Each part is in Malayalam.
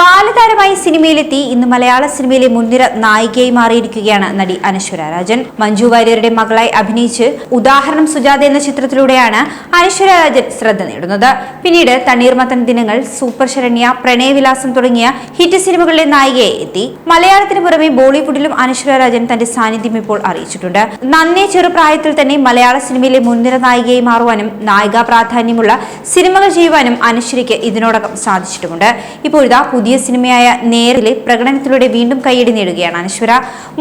ബാലതാരമായി സിനിമയിലെത്തി ഇന്ന് മലയാള സിനിമയിലെ മുൻനിര നായികയായി മാറിയിരിക്കുകയാണ് നടി അനശ്വര രാജൻ. മഞ്ജു വാര്യരുടെ മകളായി അഭിനയിച്ച് ഉദാഹരണം സുജാത എന്ന ചിത്രത്തിലൂടെയാണ് അനശ്വര രാജൻ ശ്രദ്ധ നേടുന്നത്. പിന്നീട് തണ്ണീർമത്തൻ ദിനങ്ങൾ സൂപ്പർ ശരണ്യ പ്രണയവിലാസം തുടങ്ങിയ ഹിറ്റ് സിനിമകളിലെ നായികയായി എത്തി. മലയാളത്തിന് പുറമെ ബോളിവുഡിലും അനശ്വര രാജൻ തന്റെ സാന്നിധ്യം ഇപ്പോൾ അറിയിച്ചിട്ടുണ്ട്. നന്നേ ചെറുപ്രായത്തിൽ തന്നെ മലയാള സിനിമയിലെ മുൻനിര നായികയായി മാറുവാനും നായികാ പ്രാധാന്യമുള്ള സിനിമകൾ ചെയ്യുവാനും അനശ്വരയ്ക്ക് ഇതിനോടകം സാധിച്ചിട്ടുമുണ്ട്. ഇപ്പോഴിതാ പുതിയ സിനിമയായ നേരിലെ പ്രകടനത്തിലൂടെ വീണ്ടും കൈയടി നേടുകയാണ് അനശ്വര.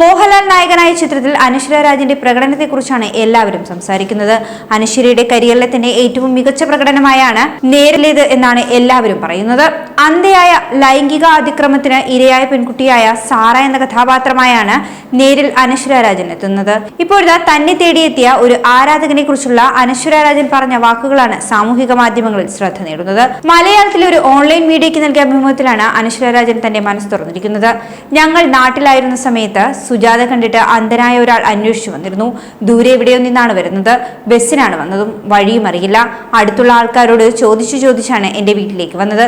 മോഹൻലാൽ നായകനായ ചിത്രത്തിൽ അനശ്വര രാജിന്റെ പ്രകടനത്തെക്കുറിച്ചാണ് എല്ലാവരും സംസാരിക്കുന്നത്. അനശ്വരയുടെ കരിയറിലെ തന്നെ ഏറ്റവും മികച്ച പ്രകടനമായാണ് നേരിലേത് എന്നാണ് എല്ലാവരും പറയുന്നത്. അന്ധയായ ലൈംഗിക അതിക്രമത്തിന് ഇരയായ പെൺകുട്ടിയായ സാറ എന്ന കഥാപാത്രമായാണ് നേരിൽ അനശ്വര രാജൻ എത്തുന്നത്. ഇപ്പോഴത്തെ തന്നെ തേടിയെത്തിയ ഒരു ആരാധകനെ കുറിച്ചുള്ള അനശ്വര രാജൻ പറഞ്ഞ വാക്കുകളാണ് സാമൂഹിക മാധ്യമങ്ങളിൽ ശ്രദ്ധ നേടുന്നത്. മലയാളത്തിലെ ഒരു ഓൺലൈൻ മീഡിയയ്ക്ക് നൽകിയ അഭിമുഖത്തിലാണ് അനശ്വര രാജൻ തന്റെ മനസ്സ് തുറന്നിരിക്കുന്നത്. ഞങ്ങൾ നാട്ടിലായിരുന്ന സമയത്ത് സുജാത കണ്ടിട്ട് അന്ധനായ ഒരാൾ അന്വേഷിച്ചു വന്നിരുന്നു. ദൂരെ എവിടെയോ നിന്നാണ് വരുന്നത്. ബസ്സിനാണ് വന്നതും വഴിയും അറിയില്ല. അടുത്തുള്ള ആൾക്കാരോട് ചോദിച്ചു ചോദിച്ചാണ് എന്റെ വീട്ടിലേക്ക് വന്നത്.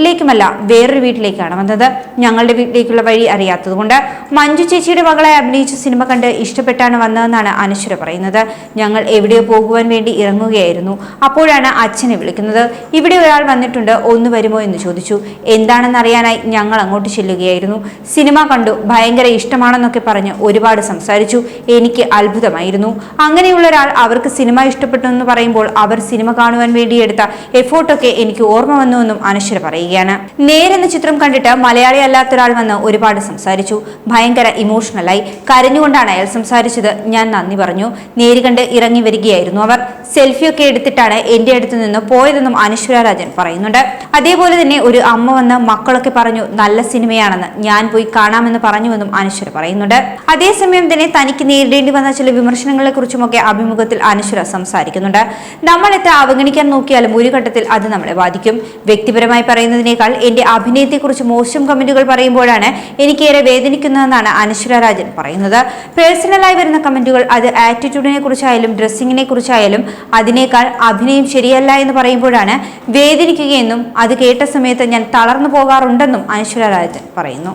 വീട്ടിലേക്കുമല്ല വേറൊരു വീട്ടിലേക്കാണ് വന്നത്. ഞങ്ങളുടെ വീട്ടിലേക്കുള്ള വഴി അറിയാത്തതുകൊണ്ട് മഞ്ജു ചേച്ചിയുടെ മകളെ അഭിനയിച്ച സിനിമ കണ്ട് ഇഷ്ടപ്പെട്ടാണ് വന്നതെന്നാണ് അനശ്വര പറയുന്നത്. ഞങ്ങൾ എവിടെയോ പോകുവാൻ വേണ്ടി ഇറങ്ങുകയായിരുന്നു. അപ്പോഴാണ് അച്ഛനെ വിളിക്കുന്നത്. ഇവിടെ ഒരാൾ വന്നിട്ടുണ്ട് ഒന്ന് വരുമോ? എന്ന് ചോദിച്ചു. എന്താണെന്ന് അറിയാനായി ഞങ്ങൾ അങ്ങോട്ട് ചെല്ലുകയായിരുന്നു. സിനിമ കണ്ടു ഭയങ്കര ഇഷ്ടമാണെന്നൊക്കെ പറഞ്ഞ് ഒരുപാട് സംസാരിച്ചു. എനിക്ക് അത്ഭുതമായിരുന്നു. അങ്ങനെയുള്ള ഒരാൾ അവർക്ക് സിനിമ ഇഷ്ടപ്പെട്ടു എന്ന് പറയുമ്പോൾ അവർ സിനിമ കാണുവാൻ വേണ്ടി എടുത്ത എഫോർട്ടൊക്കെ എനിക്ക് ഓർമ്മ വന്നുവെന്നും അനശ്വര പറയുകയാണ് നേരെന്ന ചിത്രം കണ്ടിട്ട് മലയാളി അല്ലാത്ത ഒരാൾ വന്ന് ഒരുപാട് സംസാരിച്ചു. ഭയങ്കര ഇമോഷണലായി കരഞ്ഞുകൊണ്ടാണ് അയാൾ സംസാരിച്ചത്. ഞാൻ നന്ദി പറഞ്ഞു. നേരി കണ്ട് ഇറങ്ങി വരികയായിരുന്നു അവർ. സെൽഫിയൊക്കെ എടുത്തിട്ടാണ് എന്റെ അടുത്ത് നിന്ന് പോയതെന്നും അനശ്വര രാജൻ പറയുന്നുണ്ട്. അതേപോലെ തന്നെ ഒരു അമ്മ വന്ന് മക്കളൊക്കെ പറഞ്ഞു നല്ല സിനിമയാണെന്ന്. ഞാൻ പോയി കാണാമെന്ന് പറഞ്ഞുവെന്നും അനശ്വര പറയുന്നുണ്ട്. അതേസമയം തന്നെ തനിക്ക് നേരിടേണ്ടി വന്ന ചില വിമർശനങ്ങളെ കുറിച്ചുമൊക്കെ അഭിമുഖത്തിൽ അനശ്വര സംസാരിക്കുന്നുണ്ട്. നമ്മൾ എത്ര അവഗണിക്കാൻ നോക്കിയാലും ഒരു ഘട്ടത്തിൽ അത് നമ്മളെ ബാധിക്കും. വ്യക്തിപരമായി പറയുന്നതിനേക്കാൾ എന്റെ അഭിനയത്തെക്കുറിച്ച് മോശം കമന്റുകൾ പറയുമ്പോഴാണ് എനിക്കേറെ വേദനിക്കുന്നതെന്നാണ് അനശ്വര രാജൻ പറയുന്നത്. പേഴ്സണലായി വരുന്ന കമന്റുകൾ അത് ആറ്റിറ്റ്യൂഡിനെ കുറിച്ചായാലും ഡ്രസ്സിങ്ങിനെ കുറിച്ചായാലും അതിനേക്കാൾ അഭിനയം ശരിയല്ല എന്ന് പറയുമ്പോഴാണ് വേദനിക്കുകയെന്നും അത് കേട്ട സമയത്ത് ഞാൻ തളർന്നു പോകാറുണ്ടെന്നും അനശ്വര രാജൻ പറയുന്നു.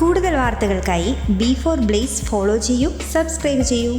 കൂടുതൽ വാർത്തകൾക്കായി ബി ഫോർ ബ്ലേസ് ഫോളോ ചെയ്യൂ സബ്സ്ക്രൈബ് ചെയ്യൂ.